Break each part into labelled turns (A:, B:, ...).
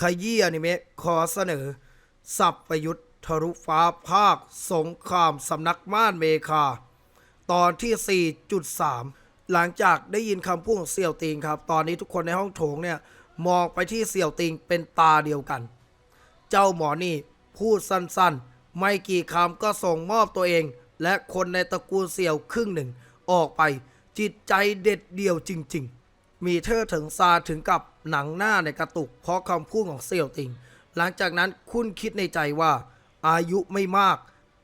A: ขยี้อนิเมะขอเสนอ สับประยุทธ์ทะรุฟ้าภาค สงครามสำนักม่านเมคา ตอนที่ 4.3 หลังจากได้ยินคำพูดของเสี่ยวติงครับ ตอนนี้ทุกคนในห้องโถงเนี่ย มองไปที่เสี่ยวติงเป็นตาเดียวกัน เจ้าหมอนี่พูดสั้นๆ ไม่กี่คำก็ส่งมอบตัวเอง และคนในตระกูลเสี่ยวครึ่งหนึ่งออกไปจิตใจเด็ดเดี่ยวจริง ๆ มีเธอถึงซาถึงกับหนังหน้าในกระตุก เพราะคำพูดของเสี่ยวติง หลังจากนั้นคุณคิดในใจว่า อายุไม่มาก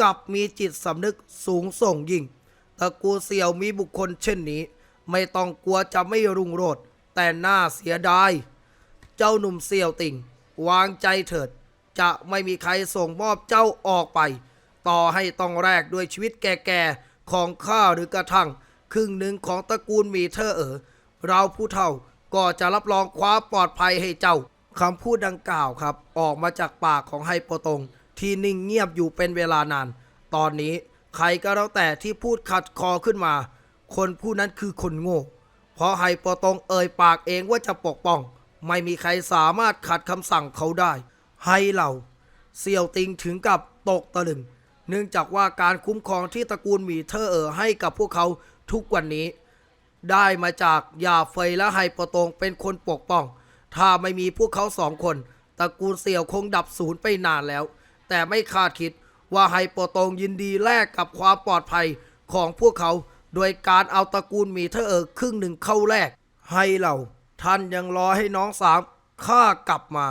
A: กับมีจิตสำนึกสูงส่งยิ่งตระกูลเสี่ยวมีบุคคลเช่นนี้ ไม่ต้องกลัวจะไม่รุ่งโรจน์แต่น่าเสียดาย เจ้าหนุ่มเสี่ยวติง วางใจเถิด จะไม่มีใครส่งมอบเจ้าออกไป ต่อให้ต้องแลกด้วยชีวิตแก่ๆของข้าหรือกระทั่งครึ่งหนึ่งของตระกูลมีเธอเอ๋อ เราผู้เฒ่าก็จะรับรองความปลอดภัยให้เจ้าคำพูดดังกล่าวครับ ออกมาจากปากของไฮโปตง ที่นิ่งเงียบอยู่เป็นเวลานาน ตอนนี้ใครก็แล้วแต่ที่พูดขัดคอขึ้นมา คนผู้นั้นคือคนโง่ เพราะไฮโปตงเอ่ยปากเองว่าจะปกป้อง ไม่มีใครสามารถขัดคำสั่งเขาได้ให้เราเซียวติงถึงกับตกตะลึง เนื่องจากว่าการคุ้มครองที่ตระกูลหมีเธอเอ๋อให้กับพวกเขาทุกวันนี้ ได้มาจากยาเฟยและไฮโปตงเป็นคนปกป้อง ถ้าไม่มีพวกเขาสองคนตระกูลเสี่ยวคงดับศูนย์ไปนานแล้ว แต่ไม่คาดคิดว่าไฮโปตงยินดีแลกกับความปลอดภัยของพวกเขา โดยการเอาตระกูลมีเธอเออครึ่งหนึ่งเข้าแลกให้เราท่านยังรอให้น้องสามข้ากลับมา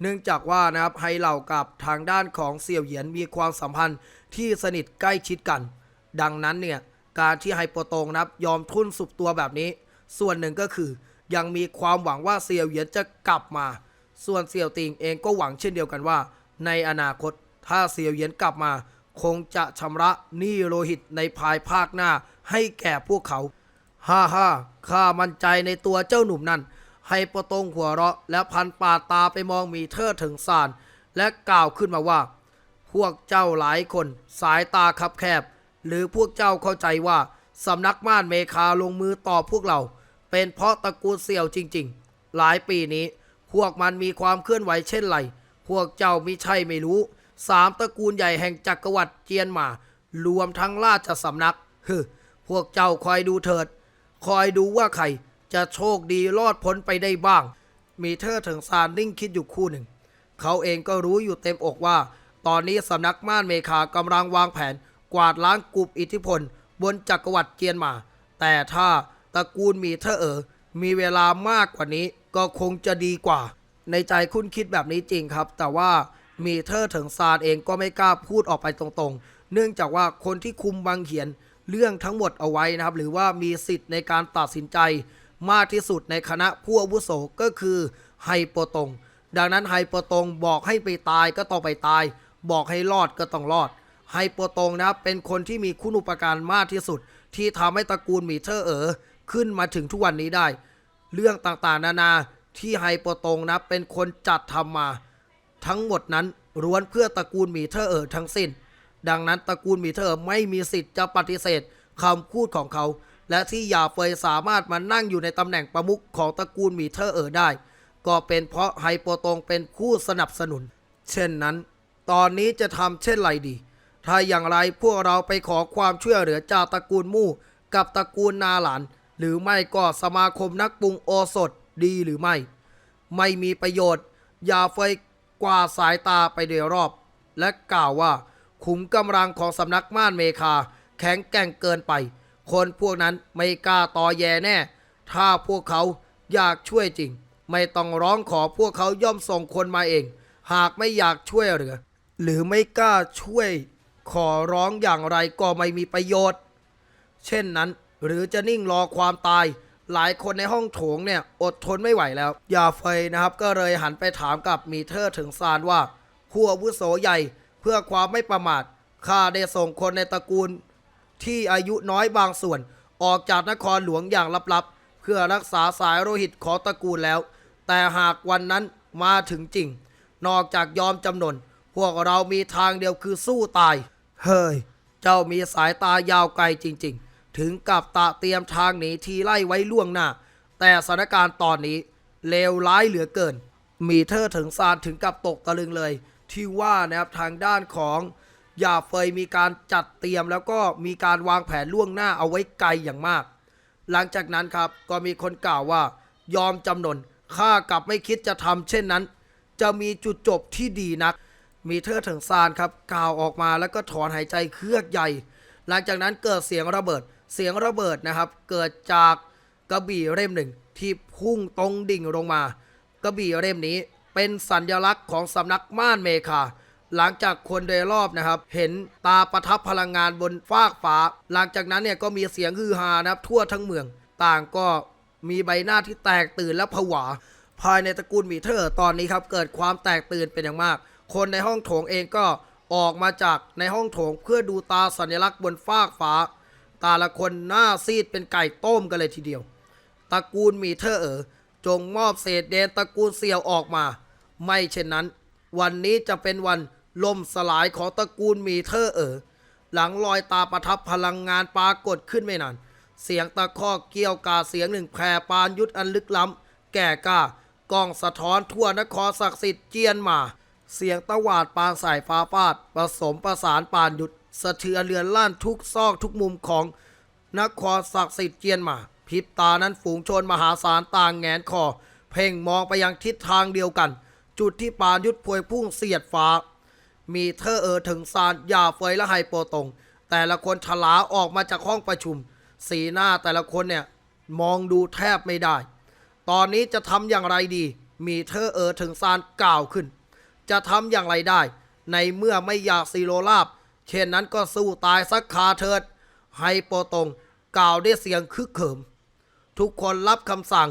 A: เนื่องจากว่านะครับไฮเหล่ากับทางด้านของเสี่ยวเหยียนมีความสัมพันธ์ที่สนิทใกล้ชิดกัน ดังนั้นเนี่ย การที่ไฮโปโตงนะครับ ยอมทุ่นสุบตัวแบบนี้ ส่วนหนึ่งก็คือ ยังมีความหวังว่าเสี่ยวเหยียนจะกลับมา ส่วนเสี่ยวติงเองก็หวังเช่นเดียวกันว่า ในอนาคตถ้าเสี่ยวเหยียนกลับมา คงจะชำระหนี้โลหิตในภายภาคหน้าให้แก่พวกเขาฮ่าฮ่าข้ามั่นใจในตัวเจ้าหนุ่มนั่นให้โปตงหัวเราะ และพันปาตาไปมองมีเธอถึงสารและกล่าวขึ้นมาว่า พวกเจ้าหลายคนสายตาคับแคบ หรือพวกเจ้าเข้าใจว่าสำนักม่านเมคาลงมือต่อพวกเรา เป็นเพราะตระกูลเสี่ยวจริง ๆ หลายปีนี้ พวกมันมีความเคลื่อนไหวเช่นไร พวกเจ้ามิใช่ไม่รู้สามตระกูลใหญ่แห่งจักรวรรดิเจียนหมารวมทั้งราชสำนักฮึพวกเจ้าคอยดูเถิด คอยดูว่าใครจะโชคดีรอดพ้นไปได้บ้าง มีเธอถึงซานนิ่งคิดอยู่คู่หนึ่ง เขาเองก็รู้อยู่เต็มอกว่า ตอนนี้สำนักม่านเมคากำลังวางแผน กวาดล้างกลุ่มอิทธิพล บนจักรวรรดิเจียนมา แต่ถ้าตระกูลมีเธอเอ๋อมีเวลามากกว่านี้ก็คงจะดีกว่า ในใจคุณคิดแบบนี้จริงครับ แต่ว่ามีเธอถึงซานเองก็ไม่กล้าพูดออกไปตรงๆ เนื่องจากว่าคนที่คุมบังเขียนเรื่องทั้งหมดเอาไว้นะครับ หรือว่ามีสิทธิ์ในการตัดสินใจ มากที่สุดในคณะผู้อาวุโสก็คือไฮโปตง ดังนั้นไฮโปตงบอกให้ไปตายก็ต้องไปตาย บอกให้รอดก็ต้องรอด ไฮโปตงนะครับเป็นคนที่มีคุณอุปการมากที่สุด ที่ทำให้ตระกูลหมีเธอเอ๋อขึ้นมาถึงทุกวันนี้ได้ เรื่องต่างๆ นานาที่ไฮโปตงนะเป็นคนจัดทำมา ทั้งหมดนั้นล้วนเพื่อตระกูลหมีเธอเอ๋อทั้งสิ้น ดังนั้นตระกูลหมีเธอเอ๋อไม่มีสิทธิ์จะปฏิเสธคำพูดของเขา และที่หยาเฟยสามารถมานั่งอยู่ในตำแหน่งประมุขของตระกูลหมีเธอเอ๋อได้ ก็เป็นเพราะไฮโปตงเป็นผู้สนับสนุน เช่นนั้น ตอนนี้จะทำเช่นไรดี ถ้าอย่างไรพวกเราไปขอความช่วยเหลือจากตระกูลมู่กับตระกูลนาหลาน หรือไม่ก็สมาคมนักปรุงโอสถดีหรือไม่ ไม่มีประโยชน์ อย่าเฟยกว่าดสายตาไปโดยรอบ และกล่าวว่า ขุมกำลังของสำนักม่านเมคา แข็งแกร่งเกินไป คนพวกนั้นไม่กล้าต่อแย่แน่ ถ้าพวกเขาอยากช่วยจริง ไม่ต้องร้องขอพวกเขาย่อมส่งคนมาเอง หากไม่อยากช่วยเหลือ หรือไม่กล้าช่วย ขอร้องอย่างไรก็ไม่มีประโยชน์ เช่นนั้นหรือจะนิ่งรอความตาย หลายคนในห้องโถงเนี่ยอดทนไม่ไหวแล้ว ยาเฟยนะครับก็เลยหันไปถามกับมีเธอถึงซานว่าผู้อาวุโสใหญ่เพื่อความไม่ประมาทข้าได้ส่งคนในตระกูล ที่อายุน้อยบางส่วน ออกจากนครหลวงอย่างลับๆ เพื่อรักษาสายโลหิตของตระกูลแล้ว แต่หากวันนั้นมาถึงจริง นอกจากยอมจำนน พวกเรามีทางเดียวคือสู้ตาย เฮ้ย เจ้ามีสายตายาวไกลจริง ๆ ถึงกับตะเตรียมทางหนีทีไล่ไว้ล่วงหน้า แต่สถานการณ์ตอนนี้เลวร้ายเหลือเกิน มีเธอถึงซานถึงกับตกตะลึงเลย ที่ว่านะครับทางด้านของหยาเฟยมีการจัดเตรียมแล้วก็มีการวางแผนล่วงหน้าเอาไว้ไกลอย่างมาก หลังจากนั้นครับก็มีคนกล่าวว่า ยอมจำนนข้ากลับไม่คิดจะทำเช่นนั้น จะมีจุดจบที่ดีนัก มีเธอถึงซานครับกล่าวออกมาแล้วก็ถอนหายใจเครือกใหญ่ หลังจากนั้นเกิดเสียงระเบิด เสียงระเบิดนะครับ เกิดจากกระบี่เล่มหนึ่งที่พุ่งตรงดิ่งลงมา กระบี่เล่มนี้เป็นสัญลักษณ์ของสำนักม่านเมคา หลังจากคนโดยรอบนะครับ เห็นตาประทับพลังงานบนฟากฟ้า หลังจากนั้นเนี่ยก็มีเสียงฮือฮานะครับทั่วทั้งเมือง ต่างก็มีใบหน้าที่แตกตื่นและผวา ภายในตระกูลมีเทอตอนนี้ครับเกิดความแตกตื่นเป็นอย่างมาก คนในห้องโถงเองก็ออกมาจากในห้องโถงเพื่อดูตาสัญลักษณ์บนฟากฟ้า ตาละคนหน้าซีดเป็นไก่ต้มกันเลยทีเดียว ตระกูลมีเทอเอ๋อจงมอบเศษเดนตระกูลเซียวออกมา ไม่เช่นนั้น วันนี้จะเป็นวันล่มสลายของตระกูลมีเทอเอ๋อหลังลอยตาประทับพลังงานปรากฏขึ้นไม่นานเสียงตะคอกเกี่ยวกาเสียงหนึ่งแผ่ปานยุทธอันลึกล้ำแก่กล้ากล้องสะท้อนทั่วนครศักดิ์สิทธิ์เจียนมา เสียงตะหวาดปานสายฟ้าฟาด ผสมประสานปานหยุทธสะเทือนเรือนลั่นทุกซอกทุกมุมของนครศักดิ์สิทธิ์เจียนมาพริบตานั้นฝูงชนมหาศาลต่างแงนคอ เพ่งมองไปยังทิศทางเดียวกัน จุดที่ปานยุทธพวยพุ่งเสียดฟ้า มีเธอเออถึงซานยาเฟยและไฮโปตง แต่ละคนฉลาออกมาจากห้องประชุม สีหน้าแต่ละคนเนี่ยมองดูแทบไม่ได้ ตอนนี้จะทำอย่างไรดี มีเธอเออถึงซานกล่าวขึ้น จะทำอย่างไรได้ ในเมื่อไม่อยากซีโรลาบ เช่นนั้นก็สู้ตายสักคาเถิดไฮโปตงกล่าวด้วยเสียงคึกเขิม ทุกคนรับคำสั่ง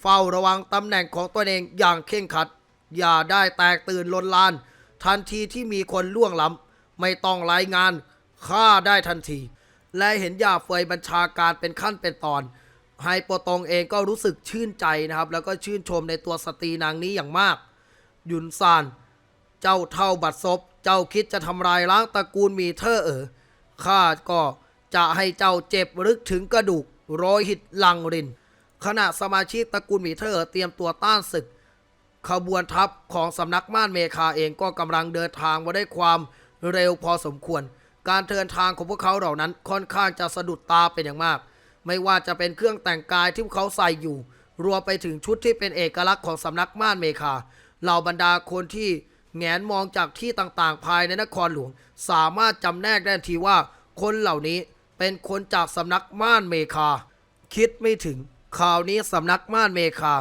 A: เฝ้าระวังตำแหน่งของตัวเองอย่างเคร่งครัด อย่าได้แตกตื่นลนลาน ทันทีที่มีคนล่วงล้ำไม่ต้องรายงานฆ่าได้ทันที และเห็นยาเฟยบัญชาการเป็นขั้นเป็นตอนไฮโปตงเองก็รู้สึกชื่นใจนะครับ แล้วก็ชื่นชมในตัวสตรีนางนี้อย่างมาก ยุนซาน เจ้าเท่าบัดซบ เจ้าคิดจะทำลายล้างตระกูลมีเธอเออข้าก็จะให้เจ้าเจ็บลึกถึงกระดูกโรยหิตลังริน ขณะสมาชิกตระกูลมีเธอเตรียมตัวต้านศึก ขบวนทัพของสำนักม่านเมคาเองก็กำลังเดินทางมาได้ความเร็วพอสมควร การเดินทางของพวกเขาเหล่านั้นค่อนข้างจะสะดุดตาเป็นอย่างมาก ไม่ว่าจะเป็นเครื่องแต่งกายที่พวกเขาใส่อยู่ รวมไปถึงชุดที่เป็นเอกลักษณ์ของสำนักม่านเมคา เหล่าบรรดาคนที่ แงนมองจากที่ต่างๆ ภายในนครหลวง สามารถจำแนกได้ทันทีว่า คนเหล่านี้เป็นคนจากสำนักม่านเมคา คิดไม่ถึงข่าวนี้สำนักม่านเมคา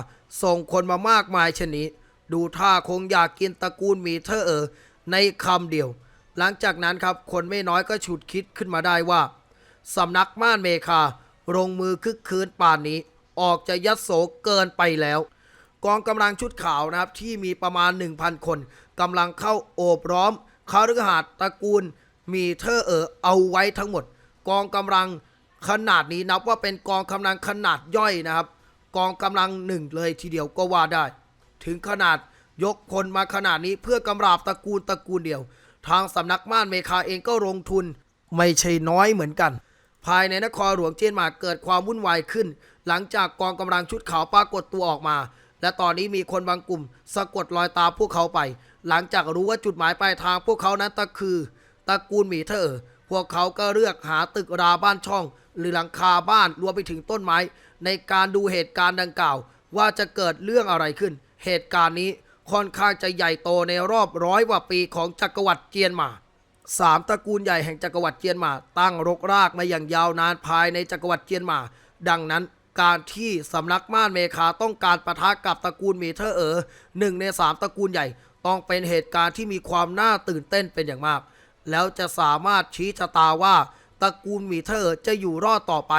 A: ส่งคนมามากมายเช่นนี้ ดูท่าคงอยากกินตระกูลมีเธอเออ ในคำเดียว หลังจากนั้นครับคนไม่น้อยก็ฉุดคิดขึ้นมาได้ว่าสำนักม่านเมคาลงมือคึกคืนป่านนี้ ออกจะยัดโสเกินไปแล้ว กองกำลังชุดขาวนะครับที่มีประมาณ 1,000 คน กำลังเข้าโอบร้อมคาฤหาสน์ตระกูลมีเธอเออเอาไว้ทั้งหมด กองกำลังขนาดนี้นับว่าเป็นกองกำลังขนาดย่อยนะครับ กองกำลังหนึ่งเลยทีเดียวก็ว่าได้ ถึงขนาดยกคนมาขนาดนี้เพื่อกำราบตระกูลตระกูลเดียว ทางสำนักม่านเมคาเองก็ลงทุนไม่ใช่น้อยเหมือนกัน ภายในนครหลวงเจียนหมาเกิดความวุ่นวายขึ้น หลังจากกองกำลังชุดขาวปรากฏตัวออกมา และตอนนี้มีคนบางกลุ่ม สะกดรอยตามพวกเขาไป หลังจากรู้ว่าจุดหมายปลายทางพวกเขานั้นตะคือตระกูลหมีเธอพวกเขาก็เลือกหาตึกราบ้านช่อง หรือหลังคาบ้านรวมไปถึงต้นไม้ ในการดูเหตุการณ์ดังกล่าว ว่าจะเกิดเรื่องอะไรขึ้น เหตุการณ์นี้ค่อนข้างจะใหญ่โตในรอบร้อยกว่าปีของจักรวรรดิเจียนหมาสามตระกูลใหญ่แห่งจักรวรรดิเจียนหมาตั้งรกรากมาอย่างยาวนานภายในจักรวรรดิเจียนหมา ดังนั้นการที่สำนักม่านเมคาต้องการประทะกับตระกูลมีเทอร์เอ๋อหนึ่งในสามตระกูลใหญ่ ต้องเป็นเหตุการณ์ที่มีความน่าตื่นเต้นเป็นอย่างมาก แล้วจะสามารถชี้ชะตาว่าตระกูลมีเทอจะอยู่รอดต่อไป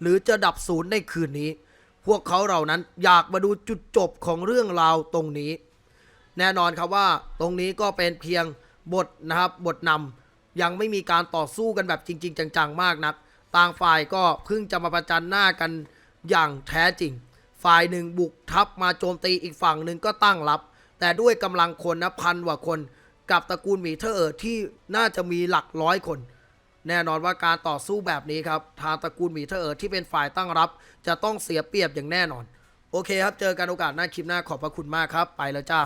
A: หรือจะดับศูนย์ในคืนนี้ พวกเขาเหล่านั้นอยากมาดูจุดจบของเรื่องราวตรงนี้ แน่นอนครับว่าตรงนี้ก็เป็นเพียงบทนะครับบทนำยังไม่มีการต่อสู้กันแบบจริง ๆ จังๆ มากนัก ต่างฝ่ายก็เพิ่งจะมาประจันหน้ากันอย่างแท้จริง ฝ่ายหนึ่งบุกทัพมาโจมตีอีกฝั่งหนึ่งก็ตั้งรับ แต่ด้วยกำลังคนนะพันกว่าคน กับตระกูลหมีเทอร์ที่น่าจะมีหลักร้อยคน แน่นอนว่าการต่อสู้แบบนี้ครับ ทางตระกูลหมีเทอร์ที่เป็นฝ่ายตั้งรับ จะต้องเสียเปรียบอย่างแน่นอน โอเคครับ เจอกันโอกาสหน้าคลิปหน้าขอบพระคุณมากครับ ไปแล้วจ้า